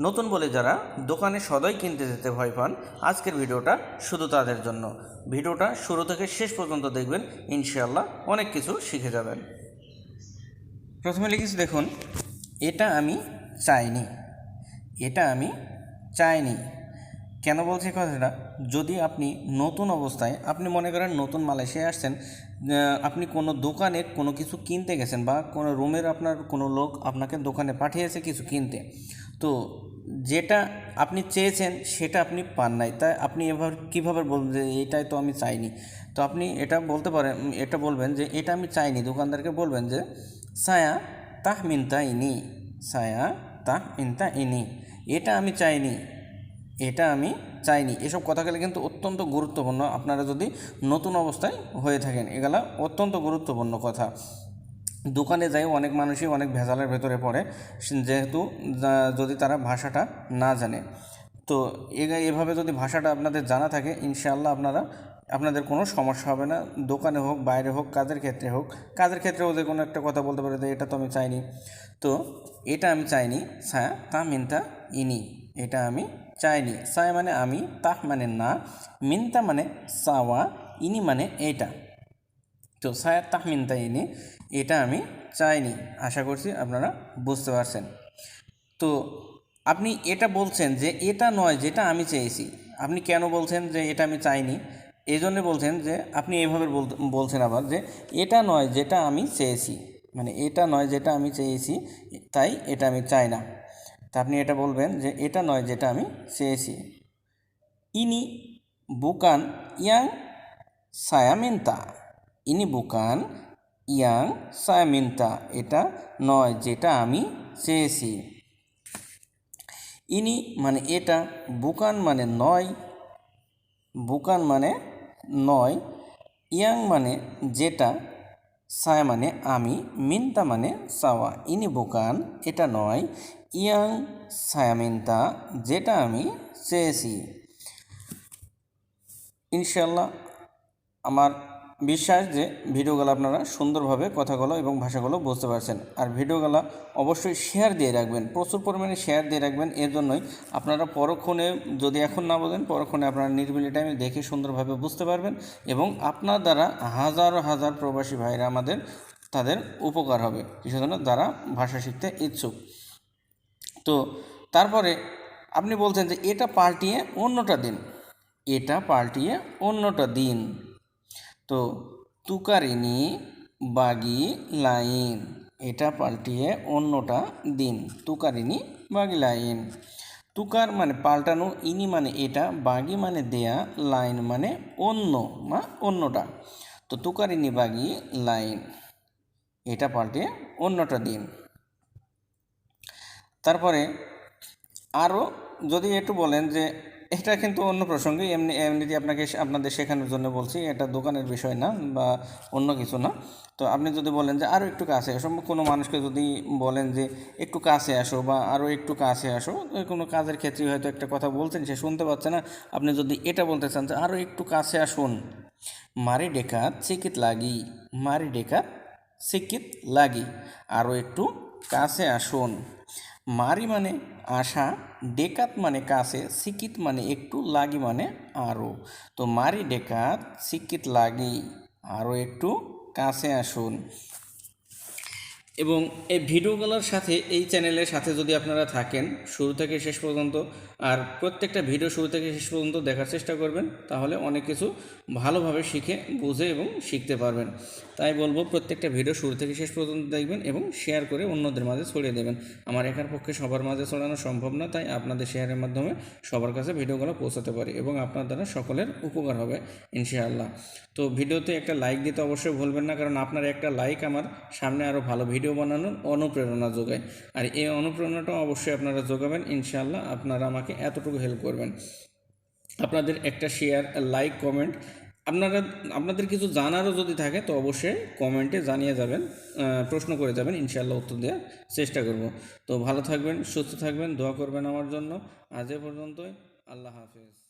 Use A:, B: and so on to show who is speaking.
A: নতুন বলে যারা দোকানে সদাই কিনতে যেতে ভয় পান, আজকের ভিডিওটা শুধু তাদের জন্য। ভিডিওটা শুরু থেকে শেষ পর্যন্ত দেখবেন ইনশাল্লাহ অনেক কিছু শিখে যাবেন। প্রথমে লিখেছি, দেখুন, এটা আমি চাইনি। এটা আমি চাইনি। কেন বলছি কথাটা? যদি আপনি নতুন অবস্থায়, আপনি মনে করেন নতুন মালয়েশিয়ায় আসছেন আপনি কোনো দোকানে কোনো কিছু কিনতে গেছেন বা কোনো রুমের আপনার কোনো লোক আপনাকে দোকানে পাঠিয়েছে কিছু কিনতে, তো যেটা আপনি চেয়েছেন সেটা আপনি পান নাই। তাই আপনি এবার কীভাবে বলবেন যে এটাই তো আমি চাইনি? তো আপনি এটা বলতে পারেন, এটা বলবেন যে এটা আমি চাইনি। দোকানদারকে বলবেন যে, সায়া তাহ মিনতা ইনি সায়া তাহ মিনতা ইনি এটা আমি চাইনি। এটা আমি চাইনি। এসব কথাগুলো কিন্তু অত্যন্ত গুরুত্বপূর্ণ। আপনারা যদি নতুন অবস্থায় হয়ে থাকেন, এগুলা অত্যন্ত গুরুত্বপূর্ণ কথা। দোকানে যাই, অনেক মানুষই অনেক ভেজালের ভেতরে পড়ে, যেহেতু যদি তারা ভাষাটা না জানে। তো এভাবে যদি ভাষাটা আপনাদের জানা থাকে, ইনশাআল্লাহ আপনারা, আপনাদের কোনো সমস্যা হবে না। দোকানে হোক, বাইরে হোক, কাজের ক্ষেত্রে হোক, কাজের ক্ষেত্রেও যে কোনো একটা কথা বলতে পারে যে, এটা তো আমি চাইনি। তো এটা আমি চাইনি সা তা মিনতা ইনি। এটা আমি চাইনি সায় মানে আমি, তাহ মানে না মিনতা মানে সাওয়া ইনি মানে এটা তো সায়াদ তাহমিন ইনি, এটা আমি চাইনি আশা করছি আপনারা বুঝতে পারছেন। তো আপনি এটা বলছেন যে এটা নয় যেটা আমি চেয়েছি আপনি কেন বলছেন যে এটা আমি চাইনি? এই জন্য বলছেন যে আপনি এইভাবে বলছেন আবার যে এটা নয় যেটা আমি চেয়েছি। মানে এটা নয় যেটা আমি চেয়েছি, তাই এটা আমি চাই না। তা আপনি এটা বলবেন যে এটা নয় যেটা আমি চেয়েছি। ইনি বুকান ইয়াং saya ইনি বুকান ইয়াং minta এটা নয় যেটা আমি চেয়েছি। ইনি মানে এটা, বুকান মানে নয়, বুকান মানে নয়, ইয়াং মানে যেটা সায়া মানে আমি, মিন্তা মানে সাওয়া ইনি বোকান, এটা নয়। ইয়াং সায়া মিন্তা, যেটা আমি চেয়েছি। ইনশাল্লাহ আমার বিশ্বাস যে ভিডিওগুলো আপনারা সুন্দরভাবে কথাগুলো এবং ভাষাগুলো বুঝতে পারছেন। আর ভিডিওগুলো অবশ্যই শেয়ার দিয়ে রাখবেন, প্রচুর পরিমাণে শেয়ার দিয়ে রাখবেন। এর জন্যই আপনারা পরক্ষণে যদি এখন না বোঝেন পরক্ষণে আপনারা নির্বিলি টাইমে দেখে সুন্দরভাবে বুঝতে পারবেন এবং আপনার দ্বারা হাজার হাজার প্রবাসী ভাইরা আমাদের, তাদের উপকার হবে। কিছু জন্য যারা ভাষা শিখতে ইচ্ছুক। তো তারপরে আপনি বলছেন যে এটা পাল্টিয়ে অন্যটা দিন। এটা পাল্টিয়ে অন্যটা দিন। তো তুকারিনি, বাগি, লাইন। এটা পাল্টিয়ে অন্যটা দিন। তুকারিনি, বাগি, লাইন। তুকার মানে পাল্টানো, ইনি মানে এটা, বাগি মানে দেয়া, লাইন মানে অন্য বা অন্যটা। তো তুকারিনি, বাগি, লাইন। এটা পাল্টে অন্যটা দিন। তারপরে আরও যদি একটু বলেন যে এটা কিন্তু অন্য প্রসঙ্গে, এমনি এমনিতে আপনাকে আপনাদের শেখানোর জন্য বলছি, এটা দোকানের বিষয় না বা অন্য কিছু না। তো আপনি যদি বলেন যে আরও একটু কাছে আসো, কোনো মানুষকে যদি বলেন যে একটু কাছে আসো বা আরও একটু কাছে আসো কোনো কাজের ক্ষেত্রে হয়তো একটা কথা বলছেন, সে শুনতে পাচ্ছে না। আপনি যদি এটা বলতে চান যে আরও একটু কাছে আসুন, মারি ডেকা সিকিত লাগি, মারি ডেকা সিকিত লাগি আরও একটু কাছে আসুন। মারি মানে আশা, ডেকাত মানে কাছে, সিকিত মানে একটু, লাগি মানে আরও তো মারি, ডেকাত, সিকিত, লাগি আরও একটু কাছে আসুন। এবং এই ভিডিওগুলোর সাথে এই চ্যানেলের সাথে যদি আপনারা থাকেন, শুরু থেকে শেষ পর্যন্ত, আর প্রত্যেকটা ভিডিও শুরু থেকে শেষ পর্যন্ত দেখার চেষ্টা করবেন, তাহলে অনেক কিছু ভালোভাবে শিখে, বুঝে এবং শিখতে পারবেন। তাই বলব, প্রত্যেকটা ভিডিও শুরু থেকে শেষ পর্যন্ত দেখবেন এবং শেয়ার করে অন্যদের মাঝে ছড়িয়ে দেবেন। আমার একার পক্ষে সবার মাঝে ছড়ানো সম্ভব না, তাই আপনাদের শেয়ারের মাধ্যমে সবার কাছে ভিডিওগুলো পৌঁছাতে পারি এবং আপনার দ্বারা সকলের উপকার হবে, ইনশাআল্লাহ। তো ভিডিওতে একটা লাইক দিতে অবশ্যই ভুলবেন না, কারণ আপনার একটা লাইক আমার সামনে আরও ভালো ভিডিও বানানোর অনুপ্রেরণা যোগায়। আর এই অনুপ্রেরণাটা অবশ্যই আপনারা যোগাবেন, ইনশাআল্লাহ আপনারা আমাকে এতটুকু হেল্প করবেন। আপনাদের একটা শেয়ার লাইক কমেন্ট আপনারা, আপনাদের কিছু জানারও যদি থাকে তো অবশ্যই কমেন্টে জানিয়ে যাবেন প্রশ্ন করে যাবেন, ইনশাআল্লাহ উত্তর দেওয়ার চেষ্টা করব। তো ভালো থাকবেন, সুস্থ থাকবেন, দোয়া করবেন আমার জন্য। আজ এ পর্যন্তই, আল্লাহ হাফিজ।